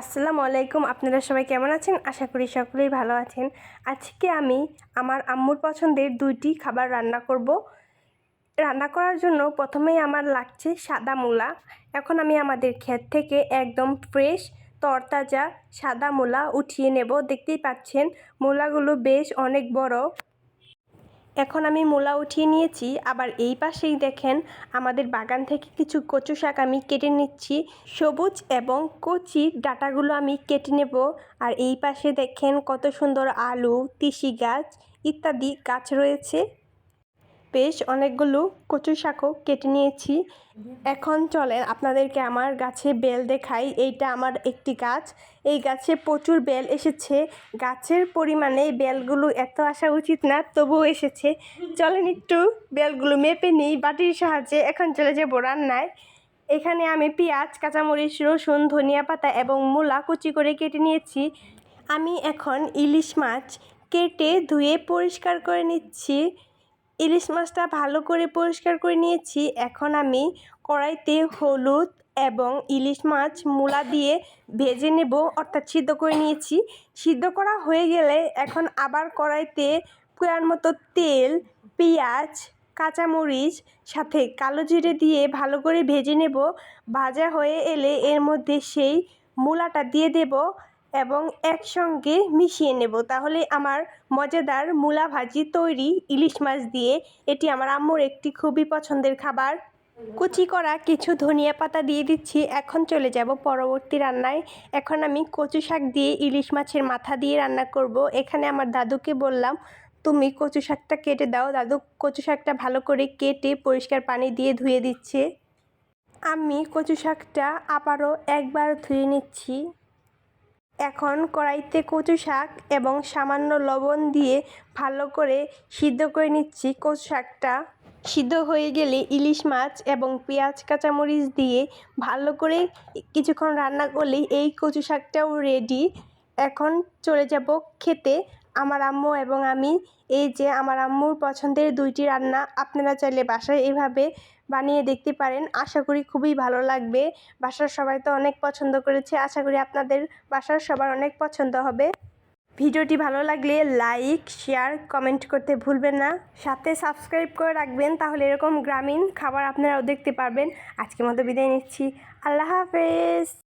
আসসালামু আলাইকুম, আপনারা সবাই কেমন আছেন? আশা করি সকলেই ভালো আছেন। আজকে আমি আমার আম্মুর পছন্দের দুইটি খাবার রান্না করব। রান্না করার জন্য প্রথমেই আমার লাগছে সাদা মূলা। এখন আমি আমাদের ক্ষেত থেকে একদম ফ্রেশ, তরতাজা সাদা মূলা উঠিয়ে নেব। দেখতেই পাচ্ছেন, মূলাগুলো বেশ অনেক বড়। এখন আমি মূলা উঠিয়ে নিয়েছি, আবার এই পাশেই দেখেন আমাদের বাগান থেকে কিছু কচু শাক আমি কেটে নিচ্ছি। সবুজ এবং কচি ডাটাগুলো আমি কেটে নেব, আর এই পাশে দেখেন কত সুন্দর আলু, তিসি গাছ ইত্যাদি গাছ রয়েছে। বেশ অনেকগুলো কচু শাকও কেটে নিয়েছি। এখন চলেন আপনাদেরকে আমার গাছে বেল দেখাই। এইটা আমার একটি গাছ। এই গাছে প্রচুর বেল এসেছে। গাছের পরিমাণে বেলগুলো এত আসা উচিত না, তবুও এসেছে। চলেন একটু বেলগুলো মেপে নিই বাটির সাহায্যে। এখন চলে যাব রান্নায়। এখানে আমি পেঁয়াজ, কাঁচামরিচ, রসুন, ধনিয়া পাতা এবং মূলা কুচি করে কেটে নিয়েছি। আমি এখন ইলিশ মাছ কেটে ধুয়ে পরিষ্কার করে নিচ্ছি। ইলিশ মাছটা ভালো করে পরিষ্কার করে নিয়েছি। এখন আমি কড়াইতে হলুদ এবং ইলিশ মাছ মূলা দিয়ে ভেজে নেব, অর্থাৎ সিদ্ধ করে নিয়েছি। সিদ্ধ করা হয়ে গেলে এখন আবার কড়াইতে পোয়ার মতো তেল, পেঁয়াজ, কাঁচামরিচ, সাথে কালো জিরে দিয়ে ভালো করে ভেজে নেব। ভাজা হয়ে এলে এর মধ্যে সেই মূলাটা দিয়ে দেব। এবং একসঙ্গে মিশিয়ে নেব। তাহলে আমার মজাদার মূলা ভাজি তৈরি ইলিশ মাছ দিয়ে এটি আমার আম্মুর একটি খুবই পছন্দের খাবার। কুচি করা কিছু ধনিয়া পাতা দিয়ে দিচ্ছি। এখন চলে যাব পরবর্তী রান্নায়। এখন আমি কচু শাক দিয়ে ইলিশ মাছের মাথা দিয়ে রান্না করব। এখানে আমার দাদুকে বললাম, তুমি কচু শাকটা কেটে দাও। দাদু কচু শাকটা ভালো করে কেটে পরিষ্কার পানি দিয়ে ধুয়ে দিচ্ছে। আমি কচু শাকটা আবারও একবার ধুয়ে নিচ্ছি। এখন কড়াইতে কচু শাক এবং সামান্য লবণ দিয়ে ভালো করে সিদ্ধ করে নিচ্ছি কচু শাকটা। সিদ্ধ হয়ে গেলে ইলিশ মাছ এবং পেঁয়াজ, কাঁচামরিচ দিয়ে ভালো করে কিছুক্ষণ রান্না করলে এই কচু শাকটাও রেডি এখন চলে যাব খেতে। আমার আম্মু এবং আমি, এই যে আমার আম্মুর পছন্দের দুইটি রান্না আপনারা চাইলে বাসায় এভাবে বানিয়ে দেখতে পারেন। আশা করি খুবই ভালো লাগবে। বাসার সবাই তো অনেক পছন্দ করেছে। আশা করি আপনাদের বাসার সবার অনেক পছন্দ হবে। ভিডিওটি ভালো লাগলে লাইক, শেয়ার, কমেন্ট করতে ভুলবেন না। সাথে সাবস্ক্রাইব করে রাখবেন, তাহলে এরকম গ্রামীণ খাবার আপনারাও দেখতে পারবেন। আজকের মতো বিদায় নিচ্ছি। আল্লাহ হাফেজ।